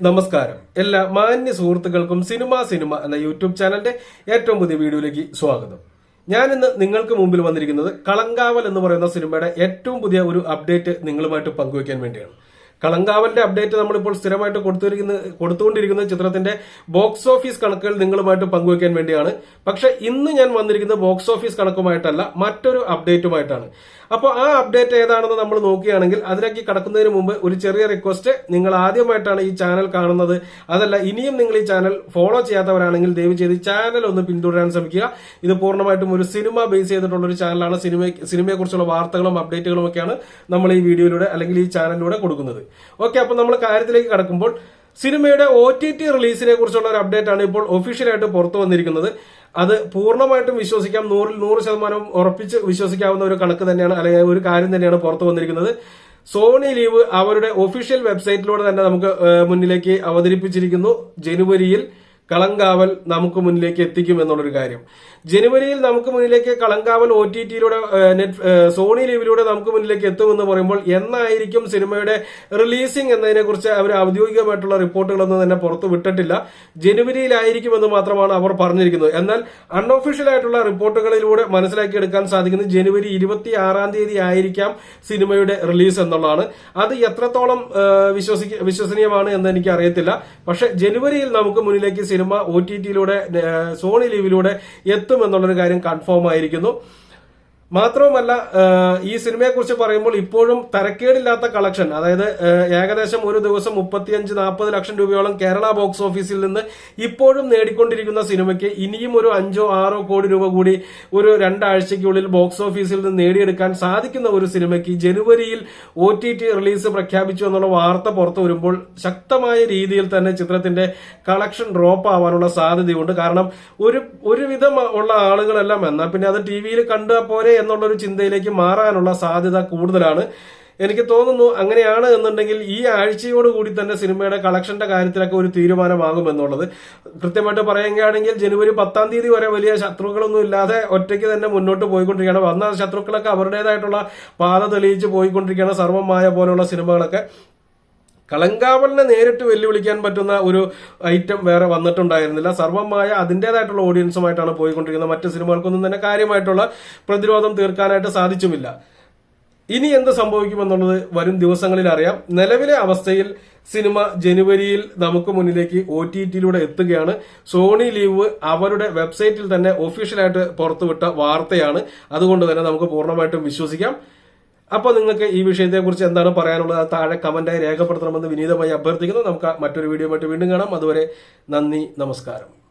നമസ്കാരം. എല്ലാ മാന്യ സുഹൃത്തുക്കൾക്കും സിനിമ സിനിമ എന്ന യൂട്യൂബ് ചാനലിന്റെ ഏറ്റവും പുതിയ വീഡിയോയിലേക്ക് സ്വാഗതം. ഞാൻ ഇന്ന് നിങ്ങൾക്ക് മുമ്പിൽ വന്നിരിക്കുന്നത് കളങ്കാവൽ എന്ന് പറയുന്ന സിനിമയുടെ ഏറ്റവും പുതിയ ഒരു അപ്ഡേറ്റ് നിങ്ങളുമായിട്ട് പങ്കുവയ്ക്കാൻ വേണ്ടിയാണ്. കളങ്കാവലിന്റെ അപ്ഡേറ്റ് നമ്മളിപ്പോൾ സ്ഥിരമായിട്ട് കൊടുത്തിരിക്കുന്ന കൊടുത്തുകൊണ്ടിരിക്കുന്ന ചിത്രത്തിന്റെ ബോക്സ് ഓഫീസ് കണക്കുകൾ നിങ്ങളുമായിട്ട് പങ്കുവയ്ക്കാൻ വേണ്ടിയാണ്. പക്ഷെ ഇന്ന് ഞാൻ വന്നിരിക്കുന്നത് ബോക്സ് ഓഫീസ് കണക്കുമായിട്ടല്ല മറ്റൊരു അപ്ഡേറ്റുമായിട്ടാണ് അപ്പോൾ ആ അപ്ഡേറ്റ് ഏതാണെന്ന് നമ്മൾ നോക്കുകയാണെങ്കിൽ അതിലേക്ക് കടക്കുന്നതിന് മുമ്പ് ഒരു ചെറിയ റിക്വസ്റ്റ് നിങ്ങൾ ആദ്യമായിട്ടാണ് ഈ ചാനൽ കാണുന്നത്. അതല്ല ഇനിയും നിങ്ങൾ ഈ ചാനൽ ഫോളോ ചെയ്യാത്തവരാണെങ്കിൽ ദയവ് ചെയ്ത് ചാനൽ ഒന്ന് പിന്തുടരാൻ ശ്രമിക്കുക. ഇത് പൂർണമായിട്ടും ഒരു സിനിമ ബേസ് ചെയ്തിട്ടുള്ള ഒരു ചാനലാണ് സിനിമ സിനിമയെക്കുറിച്ചുള്ള വാർത്തകളും അപ്ഡേറ്റുകളും ഒക്കെയാണ് നമ്മൾ ഈ വീഡിയോയിലൂടെ അല്ലെങ്കിൽ ഈ ചാനലിലൂടെ കൊടുക്കുന്നത്. ഓക്കെ അപ്പോൾ നമ്മൾ കാര്യത്തിലേക്ക് കടക്കുമ്പോൾ സിനിമയുടെ ഒ ടി ടി റിലീസിനെ കുറിച്ചുള്ള ഒരു അപ്ഡേറ്റ് ആണ് ഇപ്പോൾ ഒഫീഷ്യലായിട്ട് പുറത്തു വന്നിരിക്കുന്നത്. അത് പൂർണമായിട്ടും വിശ്വസിക്കാം. നൂറിൽ നൂറ് ശതമാനം ഉറപ്പിച്ച് വിശ്വസിക്കാവുന്ന ഒരു കണക്ക് തന്നെയാണ് അല്ലെങ്കിൽ ഒരു കാര്യം തന്നെയാണ് പുറത്തു വന്നിരിക്കുന്നത്. സോണി ലീവ് അവരുടെ ഒഫീഷ്യൽ വെബ്സൈറ്റിലൂടെ തന്നെ നമുക്ക് മുന്നിലേക്ക് അവതരിപ്പിച്ചിരിക്കുന്നു. ജനുവരിയിൽ കളങ്കാവൽ നമുക്ക് മുന്നിലേക്ക് എത്തിക്കും എന്നുള്ളൊരു കാര്യം. ജനുവരിയിൽ നമുക്ക് മുന്നിലേക്ക് കളങ്കാവൽ ഒ ടി ടിയിലൂടെ നെറ്റ് സോണി ലീവിലൂടെ നമുക്ക് മുന്നിലേക്ക് എത്തുമെന്ന് പറയുമ്പോൾ എന്നായിരിക്കും സിനിമയുടെ റിലീസിംഗ് എന്നതിനെ കുറിച്ച് അവർ ഔദ്യോഗികമായിട്ടുള്ള റിപ്പോർട്ടുകളൊന്നും തന്നെ പുറത്തു വിട്ടിട്ടില്ല. ജനുവരിയിലായിരിക്കുമെന്ന് മാത്രമാണ് അവർ പറഞ്ഞിരിക്കുന്നത്. എന്നാൽ അൺഒഫീഷ്യൽ ആയിട്ടുള്ള റിപ്പോർട്ടുകളിലൂടെ മനസ്സിലാക്കിയെടുക്കാൻ സാധിക്കുന്നത് ജനുവരി ഇരുപത്തി ആറാം തീയതി ആയിരിക്കാം സിനിമയുടെ റിലീസ് എന്നുള്ളതാണ്. അത് എത്രത്തോളം വിശ്വസിക്ക വിശ്വസനീയമാണ് എന്ന് എനിക്ക് അറിയത്തില്ല പക്ഷെ ജനുവരിയിൽ നമുക്ക് മുന്നിലേക്ക് സിനിമ ഒ ടി ടിയിലൂടെ സോണി ലീവിലൂടെ എത്തുമെന്നുള്ളൊരു കാര്യം കൺഫേം ആയിരിക്കുന്നു. മാത്രവുമല്ല ഈ സിനിമയെക്കുറിച്ച് പറയുമ്പോൾ ഇപ്പോഴും തരക്കേടില്ലാത്ത കളക്ഷൻ അതായത് ഏകദേശം ഒരു ദിവസം മുപ്പത്തിയഞ്ച് നാൽപ്പത് ലക്ഷം രൂപയോളം കേരള ബോക്സ് ഓഫീസിൽ നിന്ന് ഇപ്പോഴും നേടിക്കൊണ്ടിരിക്കുന്ന സിനിമയ്ക്ക് ഇനിയും ഒരു അഞ്ചോ ആറോ കോടി രൂപ കൂടി ഒരു രണ്ടാഴ്ചയ്ക്കുള്ളിൽ ബോക്സ് ഓഫീസിൽ നിന്ന് നേടിയെടുക്കാൻ സാധിക്കുന്ന ഒരു സിനിമയ്ക്ക് ജനുവരിയിൽ ഒ റിലീസ് പ്രഖ്യാപിച്ചു എന്നുള്ള വാർത്ത പുറത്തു വരുമ്പോൾ ശക്തമായ രീതിയിൽ തന്നെ ചിത്രത്തിന്റെ കളക്ഷൻ ഡ്രോപ്പ് ആവാനുള്ള സാധ്യതയുണ്ട്. കാരണം ഒരു ഒരുവിധം ഉള്ള ആളുകളെല്ലാം എന്നാൽ പിന്നെ അത് ടി വിയിൽ കണ്ടാൽ എന്നുള്ളൊരു ചിന്തയിലേക്ക് മാറാനുള്ള സാധ്യത കൂടുതലാണ്. എനിക്ക് തോന്നുന്നു അങ്ങനെയാണ് എന്നുണ്ടെങ്കിൽ ഈ ആഴ്ചയോടുകൂടി തന്നെ സിനിമയുടെ കളക്ഷന്റെ കാര്യത്തിലൊക്കെ ഒരു തീരുമാനമാകും എന്നുള്ളത്. കൃത്യമായിട്ട് പറയുകയാണെങ്കിൽ ജനുവരി പത്താം തീയതി വരെ വലിയ ശത്രുക്കളൊന്നും ഇല്ലാതെ ഒറ്റയ്ക്ക് തന്നെ മുന്നോട്ട് പോയിക്കൊണ്ടിരിക്കുകയാണ്. വന്ന ശത്രുക്കളൊക്കെ അവരുടേതായിട്ടുള്ള പാത തെളിയിച്ച് പോയിക്കൊണ്ടിരിക്കുകയാണ് സർവമായ പോലുള്ള സിനിമകളൊക്കെ. കളങ്കാവലിനെ നേരിട്ട് വെല്ലുവിളിക്കാൻ പറ്റുന്ന ഒരു ഐറ്റം വേറെ വന്നിട്ടുണ്ടായിരുന്നില്ല. സർവമായ അതിന്റെതായിട്ടുള്ള ഓഡിയൻസുമായിട്ടാണ് പോയിക്കൊണ്ടിരിക്കുന്നത്. മറ്റ് സിനിമകൾക്കൊന്നും തന്നെ കാര്യമായിട്ടുള്ള പ്രതിരോധം തീർക്കാനായിട്ട് സാധിച്ചുമില്ല. ഇനി എന്ത് സംഭവിക്കുമെന്നുള്ളത് വരും ദിവസങ്ങളിൽ അറിയാം. നിലവിലെ അവസ്ഥയിൽ സിനിമ ജനുവരിയിൽ നമുക്ക് മുന്നിലേക്ക് ഒ ടി ടിയിലൂടെ എത്തുകയാണ്. സോണി ലീവ് അവരുടെ വെബ്സൈറ്റിൽ തന്നെ ഒഫീഷ്യലായിട്ട് പുറത്തുവിട്ട വാർത്തയാണ്. അതുകൊണ്ട് തന്നെ നമുക്ക് പൂർണമായിട്ടും വിശ്വസിക്കാം. അപ്പൊ നിങ്ങൾക്ക് ഈ വിഷയത്തെക്കുറിച്ച് എന്താണ് പറയാനുള്ളത്? താഴെ കമന്റായി രേഖപ്പെടുത്തണമെന്ന് വിനീതമായി അഭ്യർത്ഥിക്കുന്നു. നമുക്ക് മറ്റൊരു വീഡിയോ ആയിട്ട് വീണ്ടും കാണാം. അതുവരെ നന്ദി നമസ്കാരം.